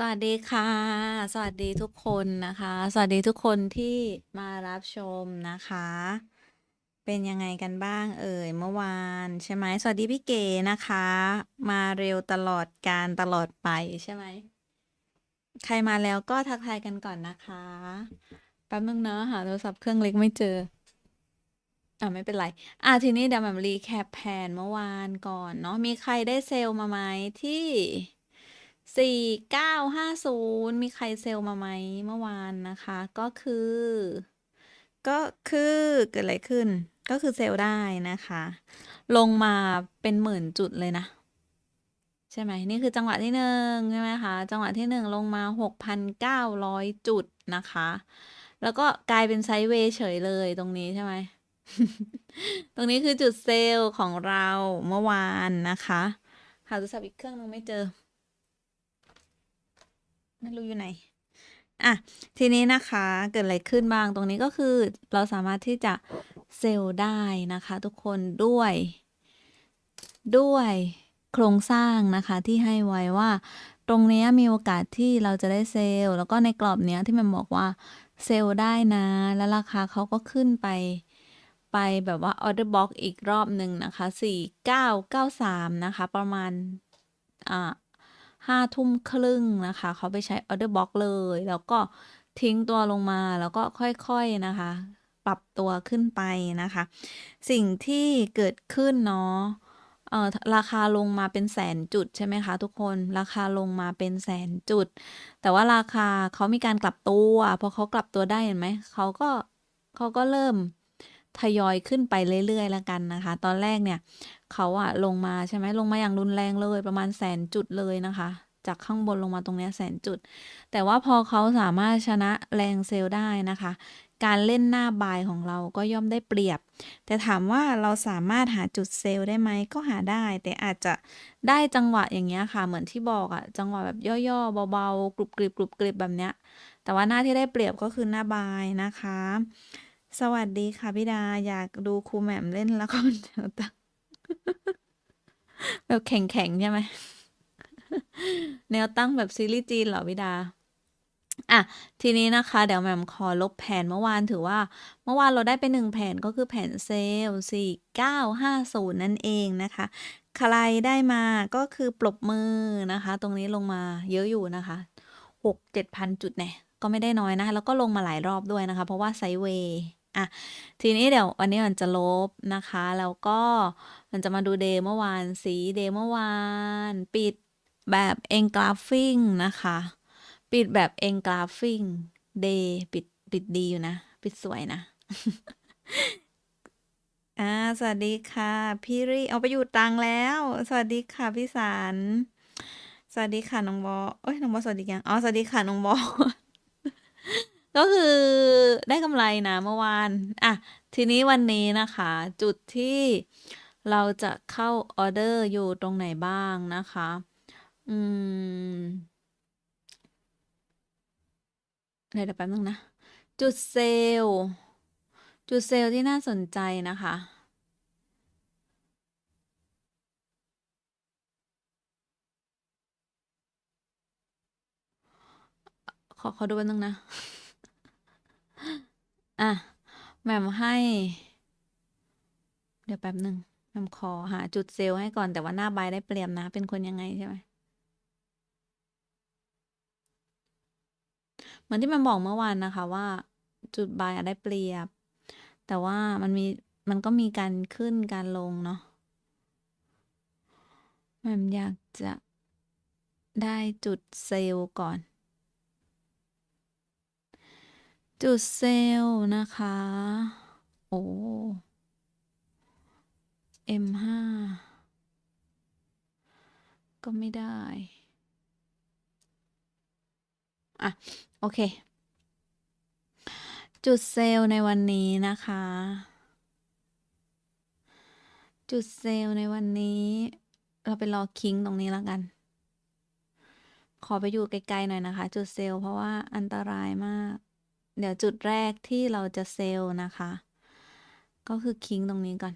สวัสดีค่ะ สวัสดีทุกคนนะคะ สวัสดีทุกคนที่มารับชมนะคะ เป็นยังไงกันบ้างเอ่ยเมื่อวานใช่ไหมสวัสดีพี่เก๋นะคะ มาเร็วตลอดการตลอดไปใช่ไหมใครมาแล้วก็ทักทายกันก่อนนะคะแป๊บนึงเนาะหาโทรศัพท์เครื่องเล็กไม่เจออ่าไม่เป็นไร อะทีนี้เดี๋ยวแหม่มรีแคปแผนเมื่อวานก่อนเนาะมีใครได้เซลล์มาไหมที่ สี่เก้าห้าศูนย์มีใครเซลล์มาไหมเมื่อวานนะคะ ก็คือ ก็คือเกิดอะไรขึ้น ก็คือเซลล์ได้นะคะ ลงมาเป็นหมื่นจุดเลยนะ ใช่ไหมนี่คือจังหวะที่หนึ่งใช่ไหมคะจังหวะที่หนึ่งลงมาหกพันเก้าร้อยจุดนะคะ แล้วก็กลายเป็นไซด์เวย์เฉยเลยตรงนี้ใช่ไหมตรงนี้คือจุดเซลล์ของเราเมื่อวานนะคะ หาโทรศัพท์อีกเครื่องนึงไม่เจอ ไม่รู้อยู่ไหนอะทีนี้นะคะเกิดอะไรขึ้นบ้างตรงนี้ก็คือเราสามารถที่จะเซลล์ได้นะคะ ทุกคนด้วย ด้วยโครงสร้างนะคะที่ให้ไว้ว่า ตรงนี้มีโอกาสที่เราจะได้เซลล์แล้วก็ในกรอบเนี้ยที่มันบอกว่าเซลล์ได้นะ แล้วราคาเขาก็ขึ้นไปไปแบบว่า order box อีกรอบหนึ่งนะคะ 4993 นะคะ ประมาณอ่า ห้าทุ่มครึ่งนะคะ เขาไปใช้ order box เลย แล้วก็ทิ้งตัวลงมาแล้วก็ค่อยๆนะคะ ปรับตัวขึ้นไปนะคะ สิ่งที่เกิดขึ้นเนาะราคาลงมาเป็นแสนจุดใช่ไหมคะทุกคนราคาลงมาเป็นแสนจุด แต่ว่าราคาเขามีการกลับตัวพอเขากลับตัวได้เห็นไหมเขาก็เขาก็เริ่มทยอยขึ้นไปเรื่อยๆแล้วกันนะคะ ตอนแรกเนี่ย เขาอะลงมาใช่ไหมลงมาอย่างรุนแรงเลยประมาณแสนจุดเลยนะคะ จากข้างบนลงมาตรงเนี้ยแสนจุด แต่ว่าพอเขาสามารถชนะแรงเซลล์ได้นะคะ การเล่นหน้าบายของเราก็ย่อมได้เปรียบ แต่ถามว่าเราสามารถหาจุดเซลล์ได้ไหมก็หาได้ แต่อาจจะได้จังหวะอย่างเงี้ยค่ะ เหมือนที่บอกอะจังหวะแบบย่อๆเบาๆกรุบกริบกรุบกริบแบบเนี้ยแต่ว่าหน้าที่ได้เปรียบก็คือหน้าบายนะคะ สวัสดีค่ะพี่ดาอยากดูครูแหม่มเล่นละครแนวตั้ง แบบแข็งๆใช่ไหมแนวตั้งแบบซีรีส์จีนเหรอพี่ดา อะ ทีนี้นะคะ เดี๋ยวแหม่มขอลบแผนเมื่อวานถือว่า เมื่อวานเราได้ไปหนึ่งแผนก็คือแผนเซลล์สี่เก้าห้าศูนย์นั่นเองนะคะ ใครได้มาก็คือปรบมือนะคะ ตรงนี้ลงมาเยอะอยู่นะคะหกเจ็ดพันจุดเนี่ยก็ไม่ได้น้อยนะ แล้วก็ลงมาหลายรอบด้วยนะคะ เพราะว่าไซเวย์ อะทีนี้เดี๋ยววันนี้มันจะลบนะคะ แล้วก็มันจะมาดูเดย์เมื่อวานสีเดย์เมื่อวาน ปิดแบบเองกราฟิงนะคะ ปิดแบบเองกราฟิงเดย์ปิดปิดดีอยู่นะ ปิดสวยนะอ่าสวัสดีค่ะพี่ริเอาไปอยู่ตังแล้ว สวัสดีค่ะพี่สารสวัสดีค่ะน้องบอเอ้ยน้องบอสวัสดียังอ๋อสวัสดีค่ะน้องบอ ก็คือได้กำไรนะเมื่อวาน อะ ทีนี้วันนี้นะคะ จุดที่เราจะเข้าออเดอร์อยู่ตรงไหนบ้างนะคะ อืมเดี๋ยวแป๊บนึงนะ จุดเซลล์ จุดเซลล์ที่น่าสนใจนะคะขอขอดูแป๊บนึงนะ อะแหม่มให้ เดี๋ยวแป๊บหนึ่งแหม่มขอหาจุดเซลล์ให้ก่อนแต่ว่าหน้าบายได้เปรียบนะ เป็นคนยังไงใช่ไหมเหมือนที่แหม่มบอกเมื่อวานนะคะว่า จุดบายได้เปรียบ แต่ว่ามันมีมันก็มีการขึ้นการลงเนาะแหม่มอยากจะได้จุดเซลล์ก่อน จุดเซลล์นะคะ โอ้ M5 ก็ไม่ได้ อะ โอเค จุดเซลล์ในวันนี้นะคะ จุดเซลล์ในวันนี้ เราไปรอคิงตรงนี้แล้วกัน ขอไปอยู่ไกลๆหน่อยนะคะ จุดเซลล์เพราะว่าอันตรายมาก เดี๋ยวจุดแรกที่เราจะเซลล์นะคะ ก็คือคิงตรงนี้ก่อน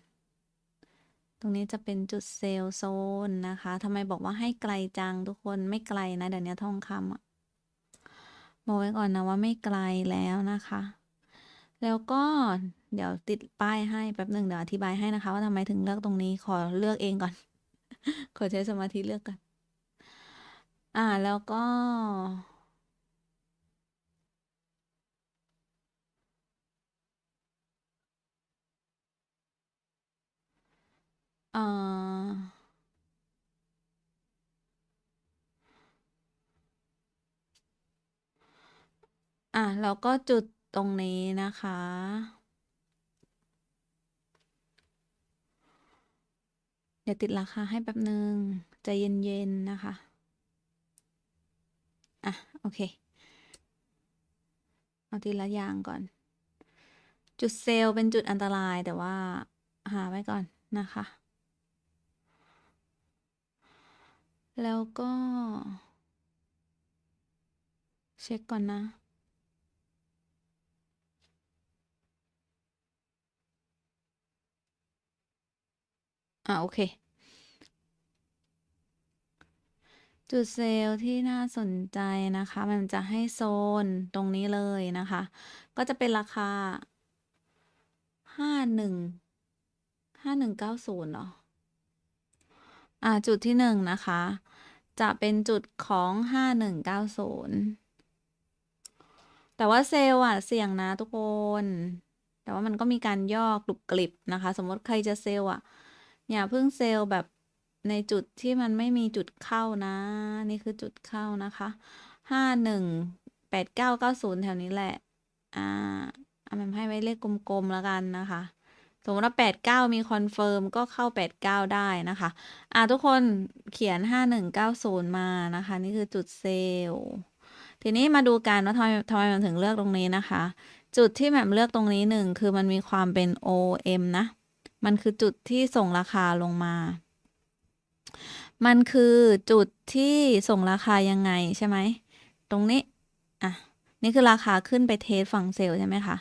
ตรงนี้จะเป็นจุดเซลล์โซนนะคะทำไมบอกว่าให้ไกลจังทุกคนไม่ไกลนะเดี๋ยวนี้ทองคำอะบอกไว้ก่อนนะว่าไม่ไกลแล้วนะคะ แล้วก็เดี๋ยวติดป้ายให้แป๊บหนึ่งเดี๋ยวอธิบายให้นะคะ ว่าทำไมถึงเลือกตรงนี้ขอเลือกเองก่อน ขอใช้สมาธิเลือกก่อน อ่าแล้วก็ เอ่ออะ แล้วก็จุดตรงนี้นะคะ เดี๋ยวติดราคาให้แป๊บหนึ่งใจเย็นๆนะคะ อะ โอเค เอาทีละอย่างก่อน จุดเซลล์เป็นจุดอันตรายแต่ว่าหาไว้ก่อนนะคะ แล้วก็ เช็คก่อนนะ อ่าโอเค จุดเซลล์ที่น่าสนใจนะคะ มันจะให้โซนตรงนี้เลยนะคะ ก็จะเป็นราคา ห้าหนึ่ง ห้าหนึ่งเก้าศูนย์เหรอ อ่าจุดที่หนึ่งนะคะ จะเป็นจุดของห้าหนึ่งเก้าศูนย์แต่ว่าเซลล์อะเสี่ยงนะทุกคน แต่ว่ามันก็มีการย่อกรุบกริบนะคะ สมมติใครจะเซลล์อะอย่าเพิ่งเซลล์แบบในจุดที่มันไม่มีจุดเข้านะ นี่คือจุดเข้านะคะห้าหนึ่งแปดเก้าเก้าศูนย์แถวนี้แหละ อ่าเอามันให้ไว้เลขกลมๆแล้วกันนะคะ สมมติว่าแปดเก้ามีคอนเฟิร์มก็เข้าแปดเก้าได้นะคะ อ่าทุกคนเขียนห้าหนึ่งเก้าศูนย์มานะคะ นี่คือจุดเซลล์ทีนี้มาดูกันว่าทำไมทำไมมันถึงเลือกตรงนี้นะคะ จุดที่แหม่มเลือกตรงนี้หนึ่งคือมันมีความเป็น OM นะ มันคือจุดที่ส่งราคาลงมา มันคือจุดที่ส่งราคายังไงใช่ไหม ตรงนี้ อะ นี่คือราคาขึ้นไปเทสฝั่งเซลล์ใช่ไหมคะ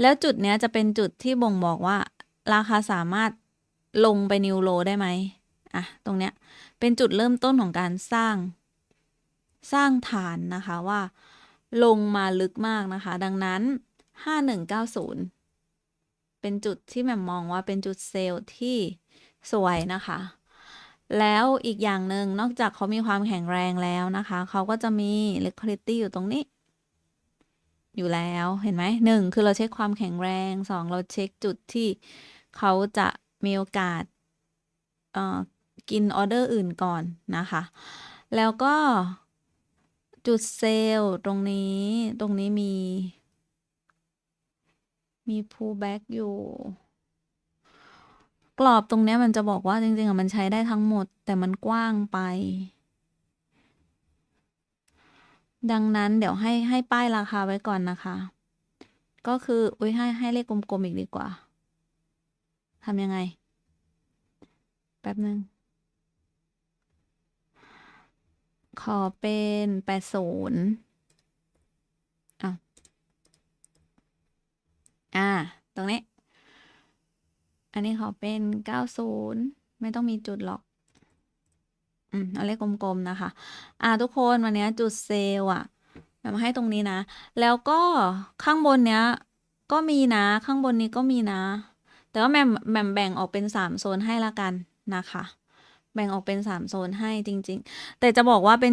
แล้วจุดเนี้ยจะเป็นจุดที่บ่งบอกว่า ราคาสามารถลงไปนิวโลได้ไหมอะตรงเนี้ยเป็นจุดเริ่มต้นของการสร้าง สร้างฐานนะคะว่าลงมาลึกมากนะคะ ดังนั้น 5190 เป็นจุดที่แหม่มมองว่าเป็นจุดเซลล์ที่สวยนะคะ แล้วอีกอย่างหนึ่งนอกจากเขามีความแข็งแรงแล้วนะคะ เขาก็จะมี liquidity อยู่ตรงนี้ อยู่แล้วเห็นไหมหนึ่งคือเราเช็คความแข็งแรงสองเราเช็คจุดที่เขาจะมีโอกาสอ่อกินออเดอร์อื่นก่อนนะคะ แล้วก็จุดเซลล์ตรงนี้ตรงนี้มี มี pullback อยู่ กรอบตรงนี้มันจะบอกว่าจริงๆอะมันใช้ได้ทั้งหมด แต่มันกว้างไป ดังนั้นเดี๋ยวให้ให้ป้ายราคาไว้ก่อนนะคะ ก็คืออุ้ยให้ให้เลขกลมๆอีกดีกว่าทำยังไง แป๊บหนึ่งขอเป็นแปดศูนย์อะอ่า ตรงนี้ อันนี้ขอเป็นเก้าศูนย์ไม่ต้องมีจุดหรอก อืมเอาเลขกลมๆนะคะ อ่าทุกคนวันนี้จุดเซลล์อะแบบมาให้ตรงนี้นะ แล้วก็ข้างบนเนี้ย ก็มีนะข้างบนนี้ก็มีนะ แต่ว่าแหม่มแมมแบ่งออกเป็นสามโซนให้ละกันนะคะ แบ่งออกเป็นสามโซนให้จริง ๆ แต่จะบอกว่าเป็น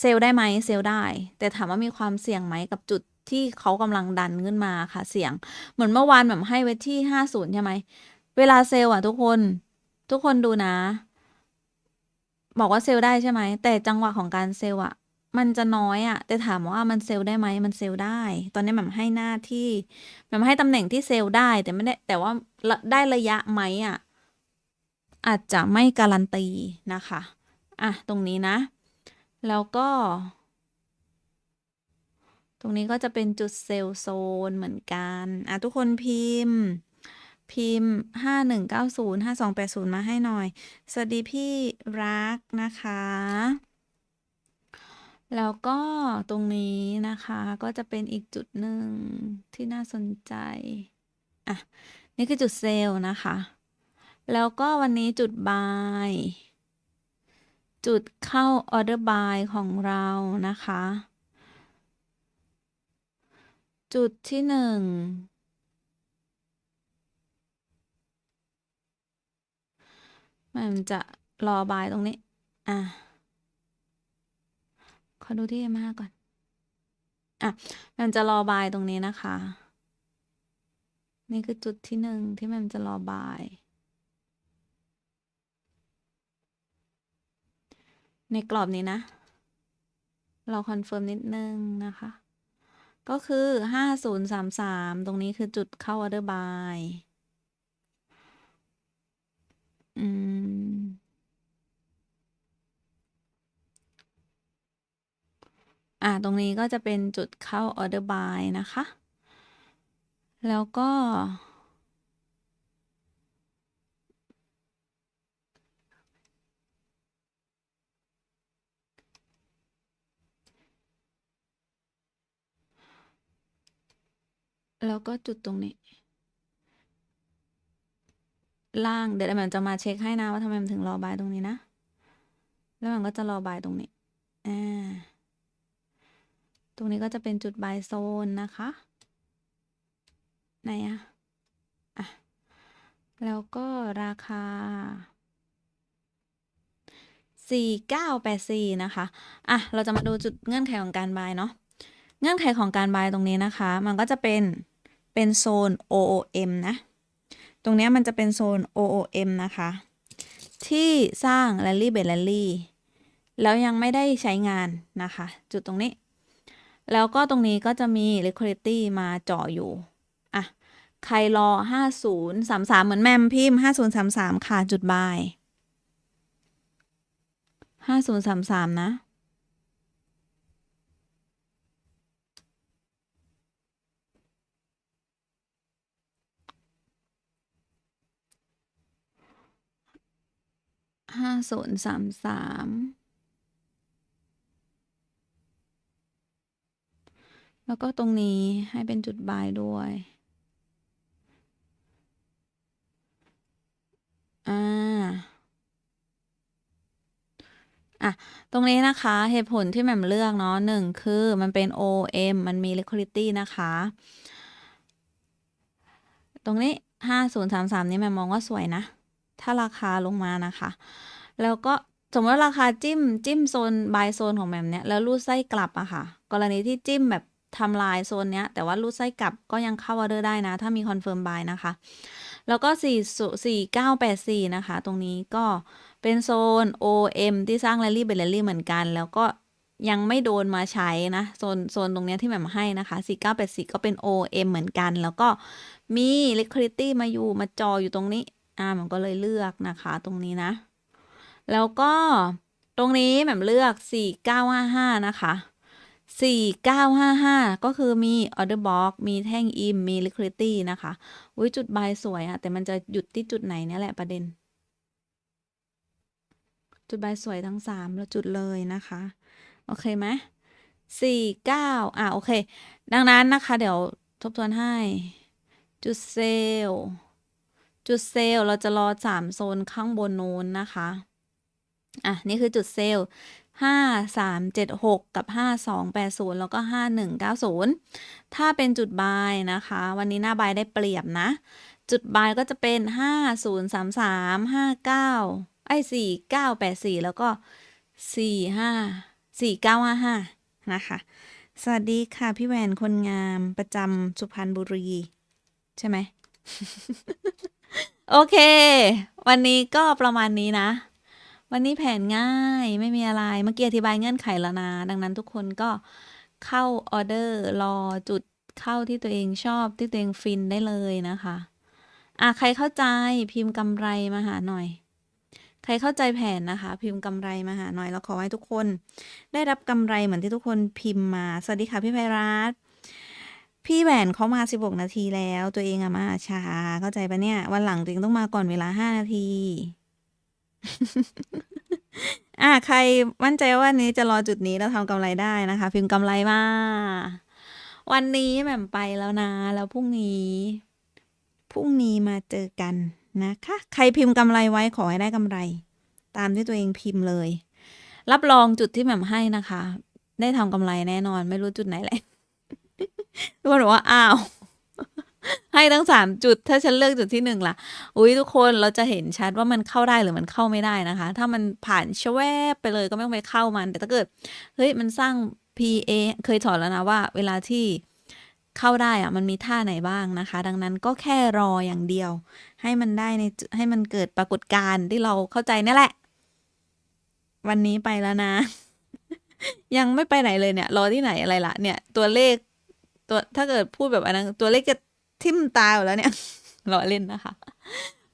เซลล์ได้ไหมเซลล์ได้ แต่ถามว่ามีความเสี่ยงไหมกับจุดที่เขากำลังดันขึ้นมาค่ะเสี่ยง เหมือนเมื่อวานแบบให้ไว้ที่ห้าศูนย์ใช่ไหมเวลาเซลล์อะทุกคน ทุกคนดูนะ บอกว่าเซลล์ได้ใช่ไหม แต่จังหวะของการเซลล์อะมันจะน้อยอะแต่ถามว่ามันเซลล์ได้ไหมมันเซลล์ได้ ตอนนี้แบบให้หน้าที่แบบให้ตำแหน่งที่เซลล์ได้ แต่ไม่ได้แต่ว่าได้ระยะไหมอะอาจจะไม่การันตีนะคะอะตรงนี้นะ แล้วก็ ตรงนี้ก็จะเป็นจุดเซลล์โซนเหมือนกันอะทุกคนพิมพ์ พิมพ์ห้าหนึ่งเก้าศูนย์ห้าสองแปดศูนย์มาให้หน่อย สวัสดีพี่รักนะคะ แล้วก็ตรงนี้นะคะก็จะเป็นอีกจุดหนึ่งที่น่าสนใจ อะ นี่คือจุดเซลล์นะคะ แล้วก็วันนี้จุดบายจุดเข้าออเดอร์บายของเรานะคะ จุดที่หนึ่ง มันจะรอบายตรงนี้ อะ ขอดูที่ M5 ก่อน อะ มันจะรอบายตรงนี้นะคะ นี่คือจุดที่หนึ่งที่มันจะรอบาย ในกรอบนี้นะ เราคอนเฟิร์มนิดนึงนะคะ ก็คือห้าศูนย์สามสามตรงนี้คือจุดเข้าออเดอร์บาย อืม อะตรงนี้ก็จะเป็นจุดเข้าออเดอร์บายนะคะ แล้วก็ แล้วก็จุดตรงนี้ ล่างเดี๋ยวมันจะมาเช็คให้นะว่าทำไมมันถึงรอบายตรงนี้นะ แล้วมันก็จะรอบายตรงนี้อ่าตรงนี้ก็จะเป็นจุดบายโซนนะคะไหนอะอะแล้วก็ราคา 4984 นะคะ อะ เราจะมาดูจุดเงื่อนไขของการบายเนาะ เงื่อนไขของการบายตรงนี้นะคะ มันก็จะเป็น เป็นโซน OOM นะ ตรงนี้มันจะเป็นโซน OOM นะคะ ที่สร้าง Rally b e Rally แล้วยังไม่ได้ใช้งานนะคะ จุดตรงนี้ แล้วก็ตรงนี้ก็จะมี liquidity มาเจาะอยู่ อะ ใครรอ 5033 เหมือนแมมพิมพ์ 5033 ค่ะ จุดบาย 5033 นะ ห้า ศูนย์สามสามแล้วก็ตรงนี้ให้เป็นจุดบายด้วย อ่า อะ ตรงนี้นะคะเหตุผลที่แหม่มเลือกเนาะหนึ่งคือมันเป็น OM มันมี liquidity นะคะ ตรงนี้ห้าศูนย์สามสามนี้แหม่มมองว่าสวยนะถ้าราคาลงมานะคะ แล้วก็สมมติว่าราคาจิ้มจิ้มโซนบายโซนของแหม่มเนี้ยแล้วรูดไส้กลับอะค่ะ กรณีที่จิ้มแบบทำลายโซนเนี้ย แต่ว่ารูดไส้กลับก็ยังเข้าออเดอร์ได้นะ ถ้ามีคอนเฟิร์มบายนะคะ แล้วก็ 4 4 9 8 4 นะคะ ตรงนี้ก็เป็นโซน OM ที่สร้างแรลลี่เป็นแรลลี่เหมือนกัน แล้วก็ยังไม่โดนมาใช้นะ โซนโซนตรงเนี้ยที่แหม่มให้นะคะ 4984 ก็เป็น OM เหมือนกัน แล้วก็มี liquidity มาอยู่มาจออยู่ตรงนี้ อ่ามันก็เลยเลือกนะคะ ตรงนี้นะ แล้วก็ตรงนี้แหม่มเลือก 4955 นะคะ 4955 ก็คือมี order box มีแท่งอิมมี liquidity นะคะอุ้ยจุดบายสวยอะแต่มันจะหยุดที่จุดไหนเนี่ยแหละประเด็น จุดบายสวยทั้งสามแล้วจุดเลยนะคะ โอเคไหมสี่เก้าอะ โอเค ดังนั้นนะคะ เดี๋ยวทบทวนให้ จุดเซลล์ จุดเซลล์ เราจะรอสามโซนข้างบนนู้นนะคะ อะ นี่คือจุดเซลล์ห้าสามเจ็ดหกกับห้าสองแปดศูนย์แล้วก็ห้าหนึ่งเก้าศูนย์ถ้าเป็นจุดบายนะคะ วันนี้หน้าบายได้เปรียบนะ จุดบายก็จะเป็นห้าศูนย์สามสามห้าเก้าไอ้สี่เก้าแปดสี่แล้วก็สี่ห้าสี่เก้าห้าห้านะคะ สวัสดีค่ะ พี่แหวนคนงามประจำสุพรรณบุรี ใช่ไหม โอเค วันนี้ก็ประมาณนี้นะ วันนี้แผนง่ายไม่มีอะไร เมื่อกี้อธิบายเงื่อนไขแล้วนะ ดังนั้นทุกคนก็เข้าออเดอร์รอจุดเข้าที่ตัวเองชอบที่ตัวเองฟินได้เลยนะคะอะใครเข้าใจพิมพ์กำไรมาหาหน่อย ใครเข้าใจแผนนะคะ พิมพ์กำไรมาหาหน่อยแล้วขอให้ทุกคน ได้รับกำไรเหมือนที่ทุกคนพิมพ์มา สวัสดีค่ะพี่ไพรัตพี่แหวนเขามา 16 นาทีแล้ว ตัวเองอะมาช้าเข้าใจปะเนี่ย วันหลังตัวเองต้องมาก่อนเวลา 5 นาที อะใครมั่นใจว่านนี้จะรอจุดนี้แล้วทำกำไรได้นะคะ พิมพ์กำไรมา วันนี้แหม่มไปแล้วนะ แล้วพรุ่งนี้ พรุ่งนี้มาเจอกันนะคะ ใครพิมพ์กำไรไว้ขอให้ได้กำไร ตามที่ตัวเองพิมพ์เลย รับรองจุดที่แหม่มให้นะคะ ได้ทำกำไรแน่นอน ไม่รู้จุดไหนแหละทุกคนบอกว่าอ้าว ให้ทั้งสามจุด ถ้าฉันเลือกจุดที่หนึ่งล่ะ อุ้ยทุกคนเราจะเห็นชัดว่ามันเข้าได้หรือมันเข้าไม่ได้นะคะ ถ้ามันผ่านชแวบไปเลยก็ไม่ต้องไปเข้ามัน แต่ถ้าเกิด เฮ้ย มันสร้าง PA เคยสอนแล้วนะว่า เวลาที่เข้าได้อะมันมีท่าไหนบ้างนะคะ ดังนั้นก็แค่รออย่างเดียว ให้มันได้ในให้มันเกิดปรากฏการณ์ที่เราเข้าใจนี่แหละ วันนี้ไปแล้วนะ ยังไม่ไปไหนเลยเนี่ย รอที่ไหนอะไรล่ะ เนี่ย ตัวเลข ตัวถ้าเกิดพูดแบบอันนั้นตัวเลขจะ ทิ่มตาอยู่แล้วเนี่ยรอเล่นนะคะ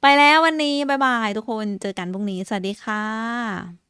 ไปแล้ววันนี้ บ๊ายบาย ทุกคนเจอกันพรุ่งนี้ สวัสดีค่ะ